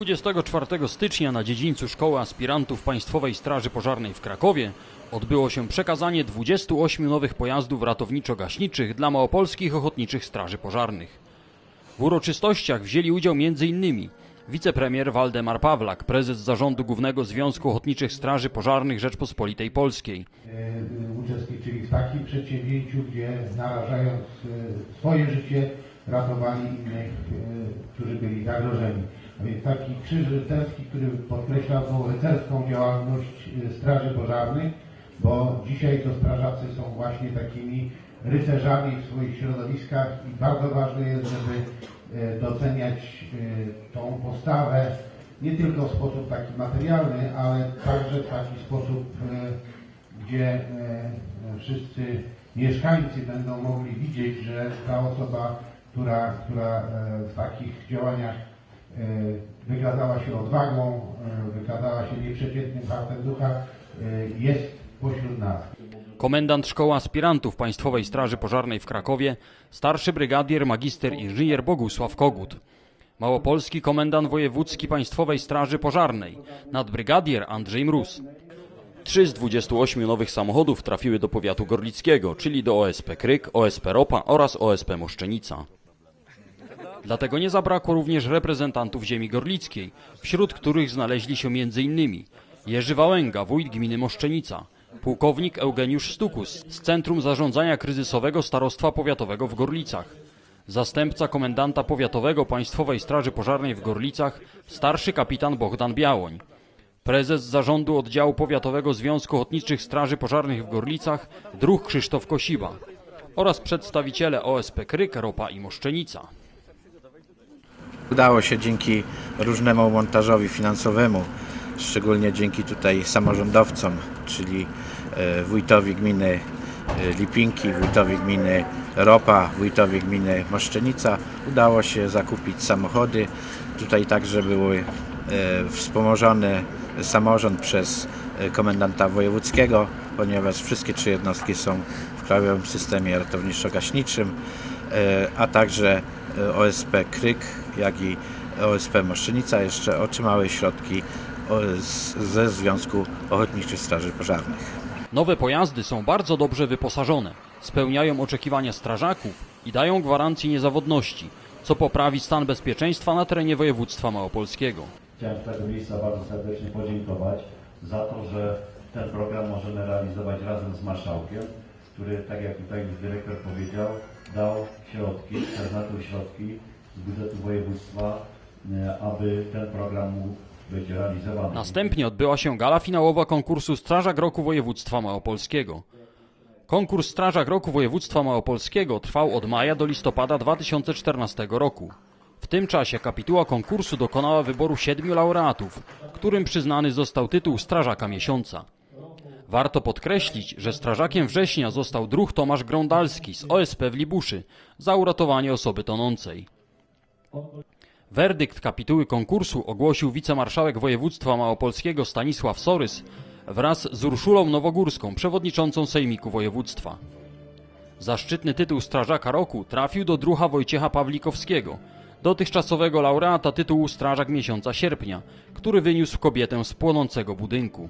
24 stycznia na dziedzińcu Szkoły Aspirantów Państwowej Straży Pożarnej w Krakowie odbyło się przekazanie 28 nowych pojazdów ratowniczo-gaśniczych dla małopolskich ochotniczych straży pożarnych. W uroczystościach wzięli udział m.in. wicepremier Waldemar Pawlak, prezes Zarządu Głównego Związku Ochotniczych Straży Pożarnych Rzeczpospolitej Polskiej, e, uczestniczyli w takim przedsięwzięciu, gdzie narażając e, swoje życie ratowali innych, e, którzy byli zagrożeni. Więc taki krzyż rycerski, który podkreśla rycerską działalność e, straży pożarnych, bo dzisiaj to strażacy są właśnie takimi rycerzami w swoich środowiskach i bardzo ważne jest, żeby e, doceniać e, tą postawę nie tylko w sposób taki materialny, ale także w taki sposób e, gdzie e, wszyscy mieszkańcy będą mogli widzieć, że ta osoba, która, która e, w takich działaniach e, wykazała się odwagą, e, wykazała się nieprzeciętnym hartem ducha, e, jest pośród nas. komendant Szkoły Aspirantów Państwowej Straży Pożarnej w Krakowie, starszy brygadier magister inżynier Bogusław Kogut, małopolski komendant wojewódzki Państwowej Straży Pożarnej, nadbrygadier Andrzej Mróz. Trzy z 28 nowych samochodów trafiły do powiatu gorlickiego, czyli do OSP Kryk, OSP Ropa oraz OSP Moszczenica. Dlatego nie zabrakło również reprezentantów ziemi gorlickiej, wśród których znaleźli się m.in. Jerzy Wałęga, wójt gminy Moszczenica, pułkownik Eugeniusz Stukus z Centrum Zarządzania Kryzysowego Starostwa Powiatowego w Gorlicach, zastępca komendanta powiatowego Państwowej Straży Pożarnej w Gorlicach, starszy kapitan Bogdan Białoń, prezes zarządu oddziału powiatowego Związku Ochotniczych Straży Pożarnych w Gorlicach, druh Krzysztof Kosiba oraz przedstawiciele OSP Kryk, Ropa i Moszczenica. Udało się dzięki różnemu montażowi finansowemu, szczególnie dzięki tutaj samorządowcom, czyli e, wójtowi gminy e, Lipinki, wójtowi gminy Ropa, wójtowi gminy Moszczenica, udało się zakupić samochody. Tutaj także były e, wspomożony samorząd przez komendanta wojewódzkiego, ponieważ wszystkie trzy jednostki są w krajowym systemie ratowniczo-gaśniczym, a także e, OSP Kryk, jak i OSP Moszczenica jeszcze otrzymały środki ze Związku Ochotniczych Straży Pożarnych. Nowe pojazdy są bardzo dobrze wyposażone, spełniają oczekiwania strażaków i dają gwarancję niezawodności, co poprawi stan bezpieczeństwa na terenie województwa małopolskiego. Chciałem z tego miejsca bardzo serdecznie podziękować za to, że ten program możemy realizować razem z marszałkiem, który, tak jak tutaj już dyrektor powiedział, dał środki, przeznaczył środki z budżetu województwa, e, aby ten program mógł być realizowany. Następnie odbyła się gala finałowa konkursu Strażak Roku Województwa Małopolskiego. Konkurs Strażak Roku Województwa Małopolskiego trwał od maja do listopada 2014 roku. W tym czasie kapituła konkursu dokonała wyboru siedmiu laureatów, którym przyznany został tytuł Strażaka Miesiąca. Warto podkreślić, że strażakiem września został druh Tomasz Grądalski z OSP w Libuszy za uratowanie osoby tonącej. Werdykt kapituły konkursu ogłosił wicemarszałek województwa małopolskiego Stanisław Sorys wraz z Urszulą Nowogórską, przewodniczącą Sejmiku Województwa. Zaszczytny tytuł Strażaka Roku trafił do druha Wojciecha Pawlikowskiego, dotychczasowego laureata tytułu Strażak Miesiąca Sierpnia, który wyniósł kobietę z płonącego budynku.